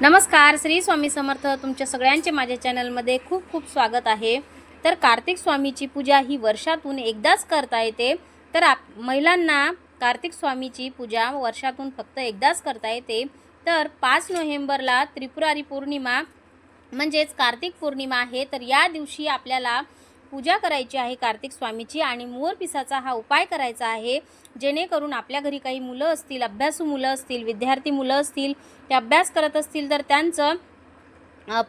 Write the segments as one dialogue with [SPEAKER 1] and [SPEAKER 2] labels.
[SPEAKER 1] नमस्कार श्री स्वामी समर्थ. तुमच्या सगळ्यांचे माझ्या चॅनलमध्ये खूप खूप स्वागत आहे. तर कार्तिक स्वामीची पूजा ही वर्षातून एकदाच करता येते. तर आप महिलांना कार्तिक स्वामीची पूजा वर्षातून फक्त एकदाच करता येते. तर पाच नोव्हेंबरला त्रिपुरारी पौर्णिमा म्हणजेच कार्तिक पौर्णिमा आहे. तर या दिवशी आपल्याला पूजा करायची आहे कार्तिक स्वामीची आणि मोर पिसाचा हा उपाय करायचा आहे. जेणेकरून आपल्या घरी काही मुलं असतील अभ्यासू मुलं असतील विद्यार्थी मुलं असतील ते अभ्यास करत असतील तर त्यांचं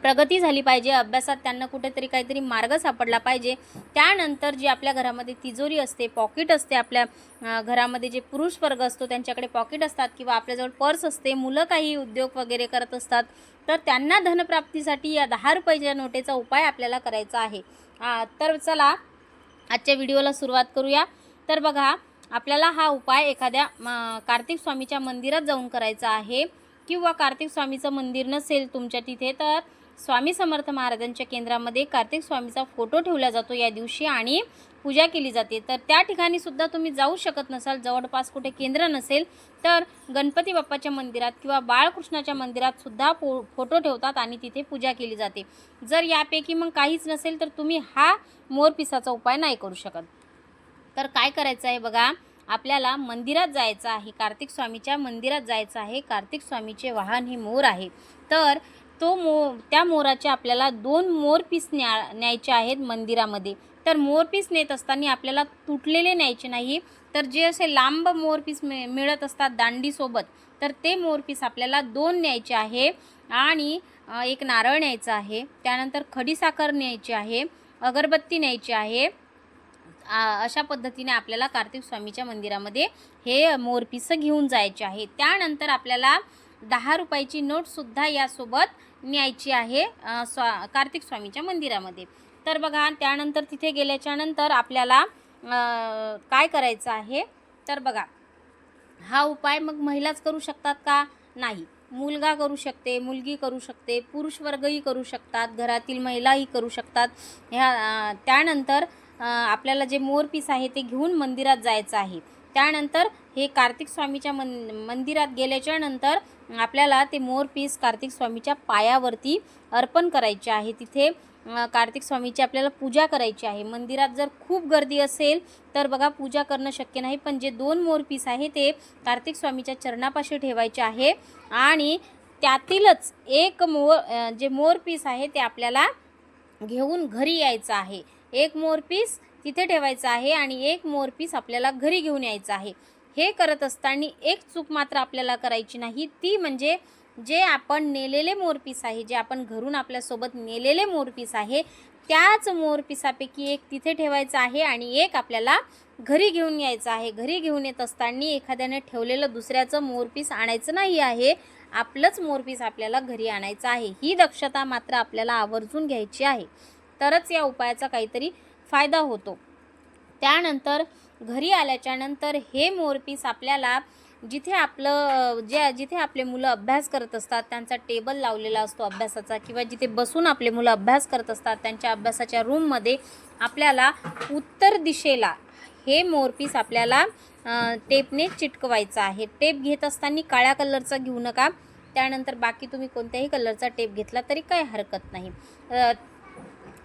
[SPEAKER 1] प्रगती झाली पाहिजे. अभ्यासात त्यांना कुठेतरी काहीतरी मार्ग सापडला पाहिजे. त्यानंतर जी आपल्या घरामध्ये तिजोरी असते पॉकेट असते आपल्या घरामध्ये जे पुरुष वर्ग असतो त्यांच्याकडे पॉकेट असतात किंवा आपल्याजवळ पर्स असते मुलं काही उद्योग वगैरे करत असतात तर त्यांना धनप्राप्तीसाठी या दहा रुपयाच्या नोटेचा उपाय आपल्याला करायचा आहे. आ, तर चला आजच्या व्हिडिओला सुरुवात करूया. तर बघा आपल्याला हा उपाय एखाद्या कार्तिक स्वामीच्या मंदिरात जाऊन करायचा आहे. किंवा कार्तिक स्वामीचं मंदिर नसेल तुमच्या तिथे तर स्वामी समर्थ महाराजांच्या केंद्रामध्ये कार्तिक स्वामीचा फोटो ठेवला जातो या दिवशी आणि पूजा केली जाते. तर त्या ठिकाणी सुद्धा तुम्ही जाऊ शकत नसाल जवळपास कुठे केंद्र नसेल तर गणपती बाप्पाच्या मंदिरात किंवा बाळकृष्णाच्या मंदिरात सुद्धा फो फोटो ठेवतात आणि तिथे पूजा केली जाते. जर यापैकी मग काहीच नसेल तर तुम्ही हा मोरपिसाचा उपाय नाही करू शकत. तर काय करायचं आहे बघा आपल्याला मंदिरात जायचं आहे कार्तिक स्वामीच्या मंदिरात जायचं आहे कार्तिक स्वामीचे वाहन हे मोर आहे. तर तो मो त्या मोराचे आपल्याला दोन मोरपीस न्या न्यायचे आहेत मंदिरामध्ये. तर मोरपीस नेत असताना आपल्याला तुटलेले न्यायचे नाही तर जे असे लांब मोरपीस मिळ मिळत असतात दांडीसोबत तर ते मोरपीस आपल्याला दोन न्यायचे आहे आणि एक नारळ न्यायचं आहे. त्यानंतर खडीसाखर न्यायची आहे अगरबत्ती न्यायची आहे. अशा पद्धतीने आपल्याला कार्तिक स्वामीच्या मंदिरामध्ये हे मोरपिसं घेऊन जायचे आहे. त्यानंतर आपल्याला दहा रुपयाची नोटसुद्धा यासोबत न्यायची आहे स्वा कार्तिक स्वामीच्या मंदिरामध्ये. तर बघा त्यानंतर तिथे गेल्याच्यानंतर आपल्याला काय करायचं आहे? तर बघा हा उपाय मग महिलाच करू शकतात का? नाही. मुलगा करू शकते मुलगी करू शकते पुरुष वर्गही करू शकतात घरातील महिलाही करू शकतात. ह्या त्यानंतर आपल्याला जे मोरपीस आहे ते घेऊन मंदिरात जायचं आहे. त्यानंतर हे कार्तिक स्वामीच्या मन मंदिरात गेल्याच्यानंतर आपल्याला ते मोरपीस कार्तिक स्वामीच्या पायावरती अर्पण करायचे आहे. तिथे कार्तिक स्वामीची आपल्याला पूजा करायची आहे. मंदिरात जर खूप गर्दी असेल तर बघा पूजा करणं शक्य नाही पण जे दोन मोरपीस आहे ते कार्तिक स्वामीच्या चरणापाशी ठेवायचे आहे आणि त्यातीलच एक मोर जे जे मोरपीस आहे ते आपल्याला घेऊन घरी यायचं आहे. एक मोरपीस तिथे ठेवायचं आहे आणि एक मोरपीस आपल्याला घरी घेऊन यायचं आहे. हे करत असताना एक चूक मात्र आपल्याला करायची नाही. ती म्हणजे जे आपण नेलेले मोरपीस आहे जे आपण घरून आपल्यासोबत नेलेले मोरपीस आहे त्याच मोरपिसापैकी एक तिथे ठेवायचं आहे आणि एक आपल्याला घरी घेऊन यायचं आहे. घरी घेऊन येत असताना एखाद्याने ठेवलेलं दुसऱ्याचं मोरपीस आणायचं नाही आहे आपलंच मोरपीस आपल्याला घरी आणायचं आहे. ही दक्षता मात्र आपल्याला आवर्जून घ्यायची आहे. तरच या उपायाचा काहीतरी फायदा होतो. त्यानंतर घरी आल्याच्यानंतर हे मोरपीस आपल्याला जिथे आपलं जे जिथे आपले मुलं अभ्यास करत असतात त्यांचा टेबल लावलेला असतो अभ्यासाचा किंवा जिथे बसून आपले मुलं अभ्यास करत असतात त्यांच्या अभ्यासाच्या रूममध्ये आपल्याला उत्तर दिशेला हे मोरपीस आपल्याला टेपने चिटकवायचं आहे. टेप घेत असताना काळ्या कलरचा घेऊ नका. त्यानंतर बाकी तुम्ही कोणत्याही कलरचा टेप घेतला तरी काही हरकत नाही.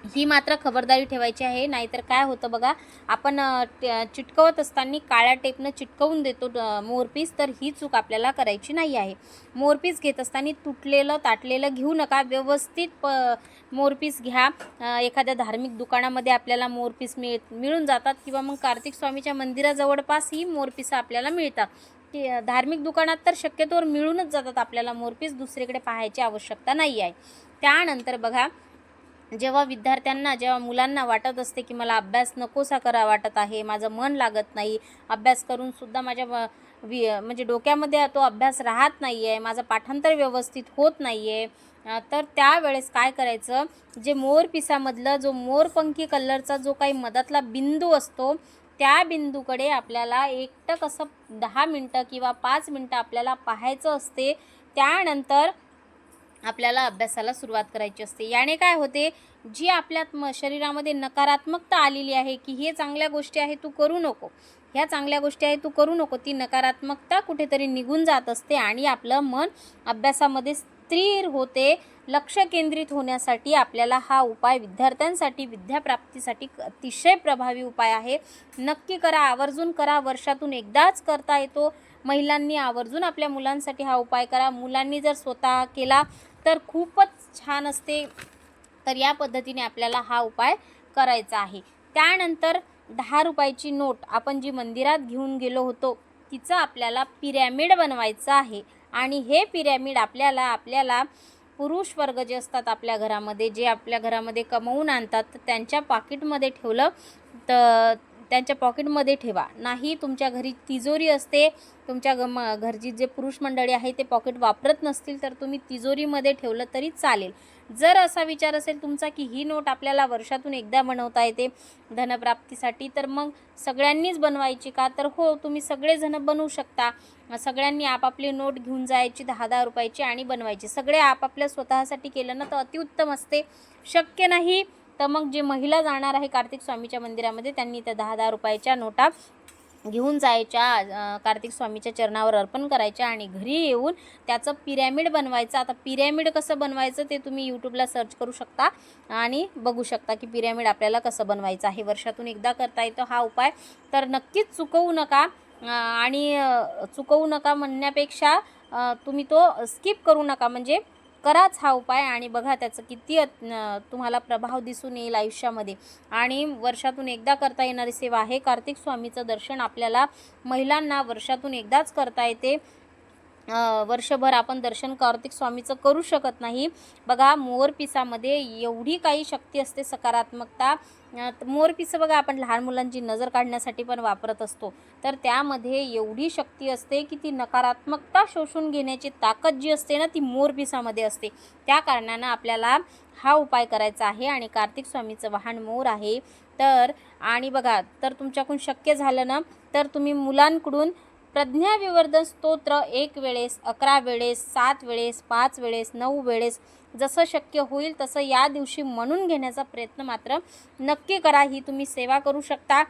[SPEAKER 1] ही मात्र खबरदारी ठेवायची आहे. नाहीतर काय होतं बघा आपण चिटकवत असताना काळ्या टेपनं चिटकवून देतो मोरपीस तर ही चूक आपल्याला करायची नाही आहे. मोरपीस घेत असताना तुटलेलं ताटलेलं घेऊ नका. व्यवस्थित प मोरपीस घ्या. एखाद्या धार्मिक दुकानामध्ये आपल्याला मोरपीस मिळ मिळून जातात किंवा मग कार्तिक स्वामीच्या मंदिराजवळपास ही मोरपिसं आपल्याला मिळतात. ती धार्मिक दुकानात तर शक्यतोवर मिळूनच जातात आपल्याला मोरपीस दुसरीकडे पाहायची आवश्यकता नाही आहे. त्यानंतर बघा जेव्हा विद्यार्थ्यांना जेव्हा मुलांना वाटत असते की मला अभ्यास नकोसा करा वाटत आहे माझं मन लागत नाही अभ्यास करूनसुद्धा माझ्या व- वि म्हणजे डोक्यामध्ये तो अभ्यास राहत नाही आहे माझं पाठांतर व्यवस्थित होत नाही आहे तर त्यावेळेस काय करायचं? जे मोर पिसामधलं जो मोरपंखी कलरचा जो काही मधातला बिंदू असतो त्या बिंदूकडे आपल्याला एकटक असं दहा मिनटं किंवा पाच मिनटं आपल्याला पाहायचं असते. त्यानंतर आपल्याला अभ्यासाला सुरुवात करायची असते. याने काय होते? जी आपल्या म शरीरामध्ये नकारात्मकता आलेली आहे की हे चांगल्या गोष्टी आहे तू करू नको. ह्या चांगल्या गोष्टी आहे तू करू नको. ती नकारात्मकता कुठेतरी निघून जात असते आणि आपलं मन अभ्यासामध्ये स्थिर होते. लक्ष केंद्रित होण्यासाठी आपल्याला हा उपाय विद्यार्थ्यांसाठी विद्याप्राप्तीसाठी अतिशय प्रभावी उपाय आहे. नक्की करा आवर्जून करा. वर्षातून एकदाच करता येतो. महिलांनी आवर्जून आपल्या मुलांसाठी हा उपाय करा. मुलांनी जर स्वतः केला तर खूपच छान असते. तर या पद्धतीने आपल्याला हा उपाय करायचा आहे. त्यानंतर दहा रुपयाची नोट आपण जी मंदिरात घेऊन गेलो होतो तिचं आपल्याला पिरॅमिड बनवायचं आहे. आणि हे पिरॅमिड आपल्याला आपल्याला पुरुष वर्ग जे असतात आपल्या घरामध्ये जे आपल्या घरामध्ये कमवून आणतात तर त्यांच्या पाकिटमध्ये ठेवलं तर त्यांच्या पॉकेटमध्ये ठेवा. नाही तुमच्या घरी तिजोरी असते तुमच्या ग म घरची जे पुरुष मंडळी आहे ते पॉकेट वापरत नसतील तर तुम्ही तिजोरीमध्ये ठेवलं तरी चालेल. जर असा विचार असेल तुमचा की ही नोट आपल्याला वर्षातून एकदा बनवता येते धनप्राप्तीसाठी तर मग सगळ्यांनीच बनवायची का? तर हो तुम्ही सगळेजण बनवू शकता. सगळ्यांनी आपापली नोट घेऊन जायची दहा दहा रुपयाची आणि बनवायची. सगळे आपापल्या स्वतःसाठी केलं ना तर अतिउत्तम असते. शक्य नाही तर मग जे महिला जाणार आहे कार्तिक स्वामीच्या मंदिरामध्ये त्यांनी त्या दहा दहा रुपयाच्या नोटा घेऊन जायच्या कार्तिक स्वामीच्या चरणावर अर्पण करायच्या आणि घरी येऊन त्याचं पिरॅमिड बनवायचं. आता पिरॅमिड कसं बनवायचं ते तुम्ही यूट्यूबला सर्च करू शकता आणि बघू शकता की पिरॅमिड आपल्याला कसं बनवायचं आहे. वर्षातून एकदा करता येतो हा उपाय. तर नक्कीच चुकवू नका आणि चुकवू नका म्हणण्यापेक्षा तुम्ही तो स्किप करू नका. म्हणजे कराच हा उपाय आणि बघा त्याचं किती तुम्हाला प्रभाव दिसून येईल आयुष्यामध्ये. आणि वर्षातून एकदा करता येणारी सेवा आहे. कार्तिक स्वामीचं दर्शन आपल्याला महिलांना वर्षातून एकदाच करता येते. वर्षभर आपण दर्शन कार्तिक स्वामीचं करू शकत नाही. बघा मोरपिसामध्ये एवढी काही शक्ती असते सकारात्मकता. मोरपिसं बघा आपण लहान मुलांची नजर काढण्यासाठी पण वापरत असतो. तर त्यामध्ये एवढी शक्ती असते की ती नकारात्मकता शोषून घेण्याची ताकद जी असते ना ती मोरपिसामध्ये असते. त्या कारणानं आपल्याला हा उपाय करायचा आहे आणि कार्तिक स्वामीचं वाहन मोर आहे. तर आणि बघा तर तुमच्याकडून शक्य झालं ना तर तुम्ही मुलांकडून प्रज्ञाविवर्धन स्तोत्र एक वेळेस अकरा वेळेस सात वेळेस पाच वेळेस नऊ वेळेस जसं शक्य होईल तसं या दिवशी म्हणून घेण्याचा प्रयत्न मात्र नक्की करा. ही तुम्ही सेवा करू शकता.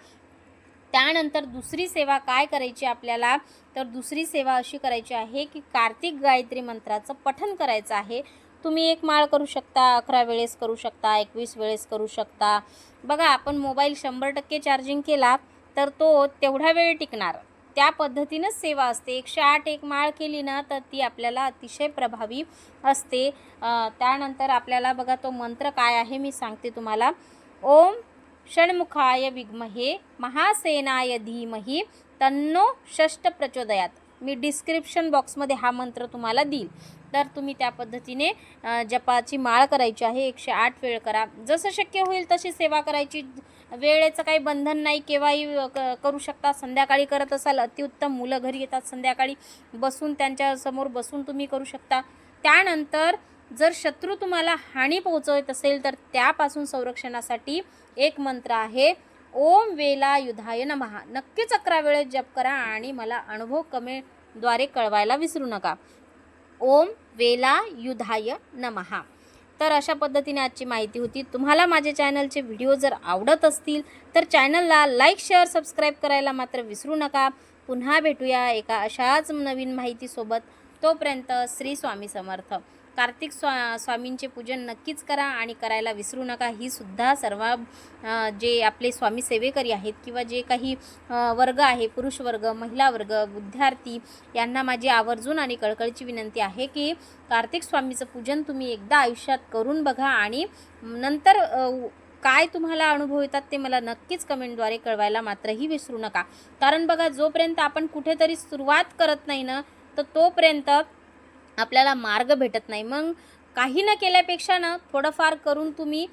[SPEAKER 1] त्यानंतर दुसरी सेवा काय करायची आपल्याला? तर दुसरी सेवा अशी करायची आहे की कार्तिक गायत्री मंत्राचं पठन करायचं आहे. तुम्ही एक माळ करू शकता अकरा वेळेस करू शकता एकवीस वेळेस करू शकता. बघा आपण मोबाईल शंभर टक्के चार्जिंग केला तर तो तेवढा वेळ टिकणार. त्या पद्धतीनंच सेवा असते. एकशे आठ एक माळ केली ना तर ती आपल्याला अतिशय प्रभावी असते. त्यानंतर आपल्याला बघा तो मंत्र काय आहे मी सांगते तुम्हाला. ओम षण्मुखाय विद्महे महासेनाय धीमही तन्नो षष्ट प्रचोदयात. मी डिस्क्रिप्शन बॉक्समध्ये हा मंत्र तुम्हाला देईल. तर तुम्ही त्या पद्धतीने जपाची माळ करायची आहे. एकशे आठ वेळ करा. जसं शक्य होईल तशी सेवा करायची. वेळेचं काही बंधन नाही केव्हाही क करू शकता संध्याकाळी करत असाल अतिउत्तम मुलं घरी येतात. संध्याकाळी बसून त्यांच्यासमोर बसून तुम्ही करू शकता. त्यानंतर जर शत्रू तुम्हाला हानी पोहोचवत असेल तर त्यापासून संरक्षणासाठी एक मंत्र आहे ओम वेला युधाय नमहा नक्कीच अकरा वेळेस जप करा आणि मला अनुभव कमेद्वारे कळवायला विसरू नका. ओम वेला युधाय नमहा तर अशा पद्धतीने आजची माहिती होती. तुम्हाला माझे चॅनलचे व्हिडिओ जर आवडत असतील तर चॅनलला लाईक शेअर सबस्क्राईब करायला मात्र विसरू नका. पुन्हा भेटूया एका अशाच नवीन माहितीसोबत. तोपर्यंत श्री स्वामी समर्थ. कार्तिक स्वा स्वामींचे पूजन नक्कीच करा आणि करायला विसरू नका. ही सुद्धा सर्व जे आपले स्वामी सेवेकरी आहेत किंवा जे काही वर्ग आहे पुरुष वर्ग महिला वर्ग विद्यार्थी यांना माझी आवर्जून आणि कळकळीची विनंती आहे की कार्तिक स्वामीचं पूजन तुम्ही एकदा आयुष्यात करून बघा आणि नंतर काय तुम्हाला अनुभव येतात ते मला नक्कीच कमेंटद्वारे कळवायला मात्रही विसरू नका. कारण बघा जोपर्यंत आपण कुठेतरी सुरुवात करत नाही ना तर तोपर्यंत आपल्याला मार्ग भेटत नाही. मग काही न केल्यापेक्षा ना थोडंफार करून तुम्ही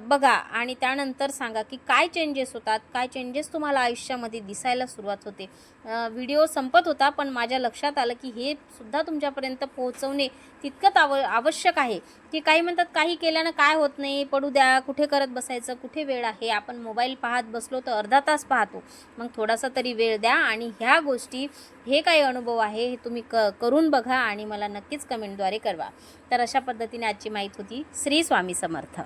[SPEAKER 1] बघा आणि त्यानंतर सांगा की काय चेंजेस होतात काय चेंजेस तुम्हाला आयुष्यामध्ये दिसायला सुरुवात होते. व्हिडिओ संपत होता पण माझ्या लक्षात आलं की हे सुद्धा तुमच्यापर्यंत पोहोचवणे तितकंच आव आवश्यक आहे. की काही म्हणतात काही केल्यानं काय होत नाही पडू द्या कुठे करत बसायचं कुठे वेळ आहे आपण मोबाईल पाहत बसलो तर अर्धा तास पाहतो. मग थोडासा तरी वेळ द्या आणि ह्या गोष्टी हे काही अनुभव आहे हे तुम्ही क करून बघा आणि मला नक्कीच कमेंटद्वारे कळवा. तर अशा पद्धतीने आजची माहिती होती. श्री स्वामी समर्थ.